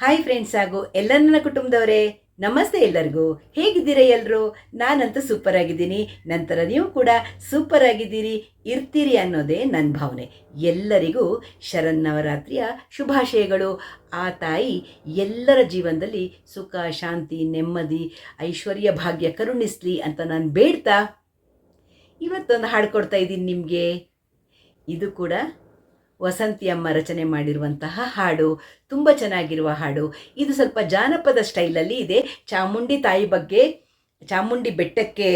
Hi friends ಹಾಗೂ ಎಲ್ಲ ನನ್ನ ಕುಟುಂಬದವರೇ, ನಮಸ್ತೆ ಎಲ್ಲರಿಗೂ. ಹೇಗಿದ್ದೀರಾ ಎಲ್ಲರೂ ನಾನಂತೂ ಸೂಪರ್ ಆಗಿದ್ದೀನಿ. ನಂತರ ನೀವು ಕೂಡ ಸೂಪರ್ ಆಗಿದ್ದೀರಿ, ಇರ್ತೀರಿ ಅನ್ನೋದೇ ನನ್ನ ಭಾವನೆ. ಎಲ್ಲರಿಗೂ ಶರನ್ನವರಾತ್ರಿಯ ಶುಭಾಶಯಗಳು. ಆ ತಾಯಿ ಎಲ್ಲರ ಜೀವನದಲ್ಲಿ ಸುಖ, ಶಾಂತಿ, ನೆಮ್ಮದಿ, ಐಶ್ವರ್ಯ, ಭಾಗ್ಯ ಕರುಣಿಸ್ಲಿ ಅಂತ ನಾನು ಬೇಡ್ತಾ? ಇವತ್ತೊಂದು ಹಾಡು ಕೊಡ್ತಾ ಇದ್ದೀನಿ ನಿಮಗೆ. ಇದು ಕೂಡ ವಸಂತಿ ಅಮ್ಮ ರಚನೆ ಮಾಡಿರುವಂತಹ ಹಾಡು, ತುಂಬ ಚೆನ್ನಾಗಿರುವ ಹಾಡು. ಇದು ಸ್ವಲ್ಪ ಜಾನಪದ ಸ್ಟೈಲಲ್ಲಿ ಇದೆ. ಚಾಮುಂಡಿ ತಾಯಿ ಬಗ್ಗೆ, ಚಾಮುಂಡಿ ಬೆಟ್ಟಕ್ಕೆ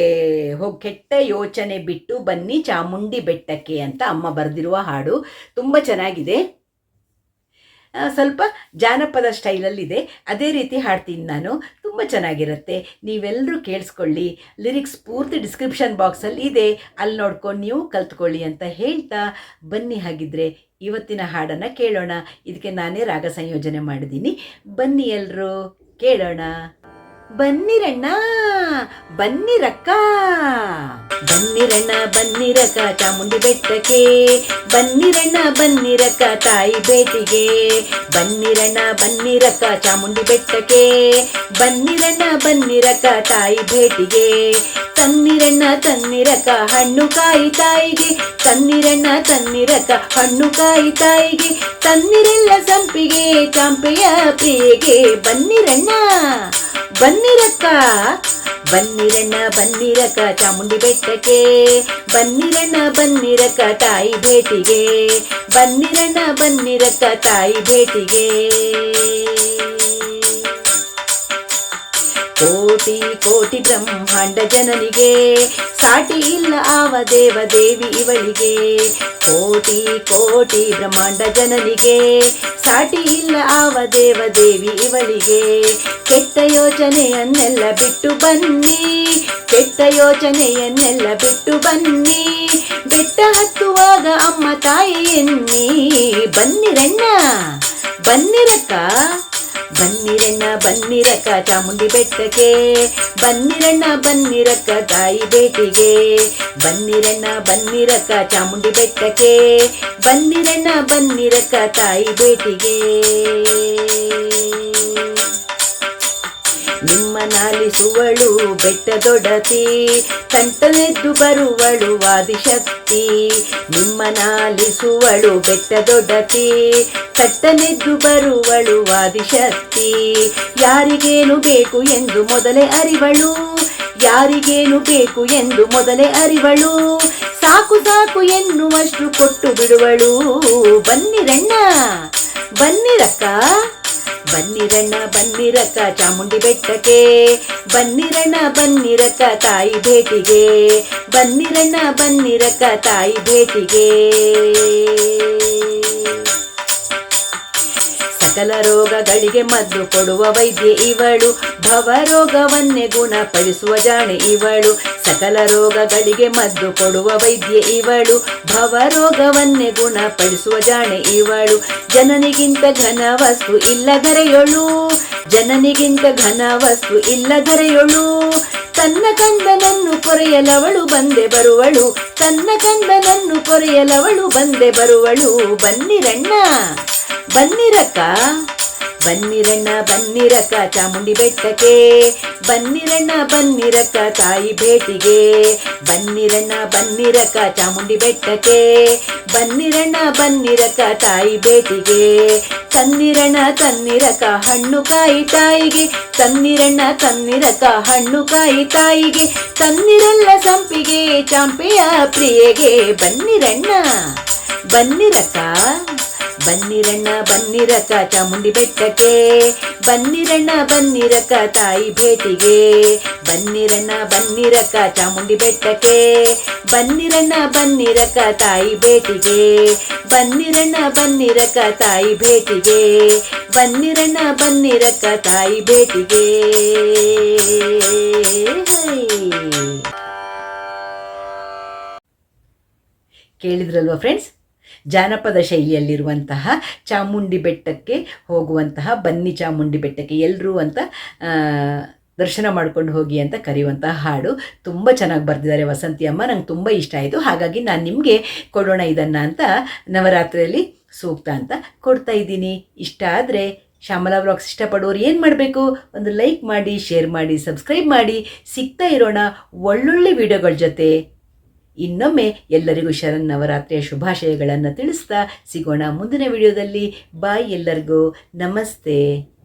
ಹೋಗಿ, ಕೆಟ್ಟ ಯೋಚನೆ ಬಿಟ್ಟು ಬನ್ನಿ ಚಾಮುಂಡಿ ಬೆಟ್ಟಕ್ಕೆ ಅಂತ ಅಮ್ಮ ಬರೆದಿರುವ ಹಾಡು. ತುಂಬ ಚೆನ್ನಾಗಿದೆ. ಸ್ವಲ್ಪ ಜಾನಪದ ಸ್ಟೈಲಲ್ಲಿದೆ. ಅದೇ ರೀತಿ ಹಾಡ್ತೀನಿ ನಾನು. ತುಂಬ ಚೆನ್ನಾಗಿರುತ್ತೆ. ನೀವೆಲ್ಲರೂ ಕೇಳಿಸ್ಕೊಳ್ಳಿ. ಲಿರಿಕ್ಸ್ ಪೂರ್ತಿ ಡಿಸ್ಕ್ರಿಪ್ಷನ್ ಬಾಕ್ಸಲ್ಲಿ ಇದೆ. ಅಲ್ಲಿ ನೋಡ್ಕೊಂಡು ನೀವು ಕಲ್ತ್ಕೊಳ್ಳಿ ಅಂತ ಹೇಳ್ತಾ ಬನ್ನಿ. ಹಾಗಿದ್ರೆ ಇವತ್ತಿನ ಹಾಡನ್ನು ಕೇಳೋಣ. ಇದಕ್ಕೆ ನಾನೇ ರಾಗ ಸಂಯೋಜನೆ ಮಾಡಿದ್ದೀನಿ. ಬನ್ನಿ ಎಲ್ಲರೂ ಕೇಳೋಣ. ಬನ್ನಿರಣ್ಣ, ಬನ್ನಿರಕ್ಕ. ಬನ್ನಿರಣ್ಣ, ಬನ್ನಿರಕ್ಕ, ಚಾಮುಂಡಿ ಬೆಟ್ಟಕ್ಕೆ. ಬನ್ನಿರಣ್ಣ, ಬನ್ನಿರಕ್ಕ, ತಾಯಿ ಭೇಟಿಗೆ. ಬನ್ನಿರಣ್ಣ, ಬನ್ನಿರಕ್ಕ, ಚಾಮುಂಡಿ ಬೆಟ್ಟಕ್ಕೆ. ಬನ್ನಿರಣ್ಣ, ಬನ್ನಿರಕ್ಕ, ತಾಯಿ ಭೇಟಿಗೆ. ತನ್ನಿರಣ್ಣ ತನ್ನಿರಕ ಹಣ್ಣು ಕಾಯಿ ತಾಯಿಗೆ. ತನ್ನಿರಣ್ಣ ತನ್ನಿರಕ ಹಣ್ಣು ಕಾಯಿ ತಾಯಿಗೆ. ತನ್ನಿರೆಲ್ಲ ಸಂಪಿಗೆ, ಚಾಂಪೆಯ ಪ್ರಿಯೆಗೆ. ಬನ್ನಿರಣ್ಣ. ಬನ್ನಿರಕ್ಕ ಬನ್ನಿರಣ್ಣ ಬನ್ನಿರಕ ಚಾಮುಂಡಿ ಬೆಟ್ಟಕ್ಕೆ. ಬನ್ನಿರಣ್ಣ ಬನ್ನಿರಕ ತಾಯಿ ಭೇಟಿಗೆ. ಬನ್ನಿರಣ್ಣ ಬನ್ನಿರಕ ತಾಯಿ ಭೇಟಿಗೆ. ಕೋಟಿ ಕೋಟಿ ಬ್ರಹ್ಮಾಂಡ ಜನನಿಗೆ, ಸಾಟಿ ಇಲ್ಲ ಆವ ದೇವ ದೇವಿ ಇವಳಿಗೆ. ಕೋಟಿ ಕೋಟಿ ಬ್ರಹ್ಮಾಂಡ ಜನನಿಗೆ, ಸಾಟಿ ಇಲ್ಲ ಆವ ದೇವ ದೇವಿ ಇವಳಿಗೆ. ಕೆಟ್ಟ ಯೋಚನೆಯನ್ನೆಲ್ಲ ಬಿಟ್ಟು ಬನ್ನಿ, ಕೆಟ್ಟ ಯೋಚನೆಯನ್ನೆಲ್ಲ ಬಿಟ್ಟು ಬನ್ನಿ. ಬೆಟ್ಟ ಹತ್ತುವಾಗ ಅಮ್ಮ ತಾಯಿ ಎನ್ನಿ, ಬನ್ನಿರಣ್ಣ, ಬನ್ನಿರಕ್ಕ. ಬನ್ನಿರಣ್ಣ, ಬನ್ನಿರಕ್ಕ, ಚಾಮುಂಡಿ ಬೆಟ್ಟಕ್ಕೆ. ಬನ್ನಿರಣ್ಣ, ಬನ್ನಿರಕ್ಕ, ತಾಯಿ ಬೇಟಿಗೆ ಬನ್ನಿರಣ್ಣ, ಬನ್ನಿರಕ್ಕ, ಚಾಮುಂಡಿ ಬೆಟ್ಟಕ್ಕೆ. ಬನ್ನಿರಣ್ಣ, ಬನ್ನಿರಕ್ಕ, ತಾಯಿ ಭೇಟಿಗೆ. ನಿಮ್ಮ ನಾಲಿಸುವಳು ಬೆಟ್ಟದೊಡತಿ ತಂಟನೆದ್ದು ಬರುವಳು ಆದಿಶಕ್ತಿ. ನಿಮ್ಮ ನಾಲಿಸುವಳು ಬೆಟ್ಟದೊಡತಿ ಕಟ್ಟನೆದ್ದು ಬರುವಳು ಆದಿಶಕ್ತಿ. ಯಾರಿಗೇನು ಬೇಕು ಎಂದು ಮೊದಲೇ ಅರಿವಳು, ಯಾರಿಗೇನು ಬೇಕು ಎಂದು ಮೊದಲೇ ಅರಿವಳು. ಸಾಕು ಸಾಕು ಎನ್ನುವಷ್ಟು ಕೊಟ್ಟು ಬಿಡುವಳು. ಬನ್ನಿರಣ್ಣ, ಬನ್ನಿರಕ್ಕ. ಬನ್ನಿರಣ್ಣ ಬನ್ನಿರಕ್ಕ ಚಾಮುಂಡಿ ಬೆಟ್ಟಕ್ಕೆ. ಬನ್ನಿರಣ್ಣ ಬನ್ನಿರಕ್ಕ ತಾಯಿ ಭೇಟಿಗೆ. ಬನ್ನಿರಣ್ಣ ಬನ್ನಿರಕ್ಕ ತಾಯಿ ಭೇಟಿಗೆ. ಸಕಲ ರೋಗಗಳಿಗೆ ಮದ್ದು ಕೊಡುವ ವೈದ್ಯೆ ಇವಳು. ಭವರೋಗವನ್ನೇ ಗುಣಪಡಿಸುವ ಜಾಣೆ ಇವಳು. ಸಕಲ ರೋಗಗಳಿಗೆ ಮದ್ದು ಕೊಡುವ ವೈದ್ಯೆ ಇವಳು. ಭವರೋಗವನ್ನೇ ಗುಣಪಡಿಸುವ ಜಾಣೆ ಇವಳು. ಜನನಿಗಿಂತ ಘನ ವಸ್ತು ಇಲ್ಲದರೆಯೊಳು. ಜನನಿಗಿಂತ ಘನ ವಸ್ತು ಇಲ್ಲದರೆಯೊಳು. ತನ್ನ ಕಂದನನ್ನು ಕೊರೆಯಲವಳು, ಬಂದೆ ಬರುವಳು. ತನ್ನ ಕಂದನನ್ನು ಕೊರೆಯಲವಳು, ಬಂದೆ ಬರುವಳು. ಬನ್ನಿರಣ್ಣ. ಬನ್ನಿರಕ್ಕ ಬನ್ನಿರಣ್ಣ ಬನ್ನಿರಕ್ಕ ಚಾಮುಂಡಿ ಬೆಟ್ಟಕ್ಕೆ. ಬನ್ನಿರಣ್ಣ ಬನ್ನಿರಕ್ಕ ತಾಯಿ ಭೇಟಿಗೆ. ಬನ್ನಿರಣ್ಣ ಬನ್ನಿರಕ್ಕ ಚಾಮುಂಡಿ ಬೆಟ್ಟಕ್ಕೆ. ಬನ್ನಿರಣ್ಣ ಬನ್ನಿರಕ್ಕ ತಾಯಿ ಭೇಟಿಗೆ. ತನ್ನಿರಣ ತನ್ನಿರಕ, ಹಣ್ಣು ಕಾಯಿ ತಾಯಿಗೆ. ತನ್ನಿರಣ್ಣ, ತನ್ನಿರಕ, ಹಣ್ಣು ಕಾಯಿ ತಾಯಿಗೆ. ತನ್ನಿರಲ್ಲ ಸಂಪಿಗೆ, ಚಾಂಪೆಯ ಪ್ರಿಯೆಗೆ. ಬನ್ನಿರಣ್ಣ ಬನ್ನಿರಕ್ಕ ಬನ್ನಿರಣ್ಣ, ಬನ್ನಿರಕ, ಚಾಮುಂಡಿ ಬೆಟ್ಟಕ್ಕೆ. ಬನ್ನಿರಣ್ಣ, ಬನ್ನಿರಕ, ತಾಯಿ ಭೇಟಿಗೆ. ಬನ್ನಿರಣ್ಣ, ಬನ್ನಿರಕ, ಚಾಮುಂಡಿ ಬೆಟ್ಟಕ್ಕೆ. ಬನ್ನಿರಣ್ಣ, ಬನ್ನಿರಕ, ತಾಯಿ ಭೇಟಿಗೆ. ಬನ್ನಿರಣ್ಣ, ಬನ್ನಿರಕ, ತಾಯಿ ಭೇಟಿಗೆ. ಬನ್ನಿರಣ್ಣ, ಬನ್ನಿರಕ, ತಾಯಿ ಭೇಟಿಗೆ. ಕೇಳಿದ್ರಲ್ವಾ ಫ್ರೆಂಡ್ಸ್ ಜಾನಪದ ಶೈಲಿಯಲ್ಲಿರುವಂತಹ ಚಾಮುಂಡಿ ಬೆಟ್ಟಕ್ಕೆ ಹೋಗುವಂತಹ ಬನ್ನಿ ಚಾಮುಂಡಿ ಬೆಟ್ಟಕ್ಕೆ ಎಲ್ಲರೂ ಅಂತ ದರ್ಶನ ಮಾಡ್ಕೊಂಡು ಹೋಗಿ ಅಂತ ಕರೆಯುವಂತಹ ಹಾಡು. ತುಂಬ ಚೆನ್ನಾಗಿ ಬರೆದಿದ್ದಾರೆ ವಸಂತಿ ಅಮ್ಮ. ನಂಗೆ ತುಂಬ ಇಷ್ಟ ಆಯಿತು. ಹಾಗಾಗಿ ನಾನು ನಿಮಗೆ ಕೊಡೋಣ ಇದನ್ನು ಅಂತ ನವರಾತ್ರಿಯಲ್ಲಿ ಸೂಕ್ತ ಅಂತ ಕೊಡ್ತಾ ಇದ್ದೀನಿ. ಇಷ್ಟ ಆದರೆ ಶ್ಯಾಮಲಾ ವ್ಲಾಗ್ಸ್ ಇಷ್ಟಪಡೋರು ಏನು ಮಾಡಬೇಕು? ಒಂದು ಲೈಕ್ ಮಾಡಿ, ಶೇರ್ ಮಾಡಿ, ಸಬ್ಸ್ಕ್ರೈಬ್ ಮಾಡಿ. ಸಿಗ್ತಾ ಇರೋಣ ಒಳ್ಳೊಳ್ಳೆ ವಿಡಿಯೋಗಳ ಜೊತೆ. ಇನ್ನೊಮ್ಮೆ ಎಲ್ಲರಿಗೂ ಶರನ್ನವರಾತ್ರಿಯ ಶುಭಾಶಯಗಳನ್ನು ತಿಳಿಸ್ತಾ ಸಿಗೋಣ ಮುಂದಿನ ವಿಡಿಯೋದಲ್ಲಿ. ಬಾಯ್ ಎಲ್ಲರಿಗೂ. ನಮಸ್ತೆ.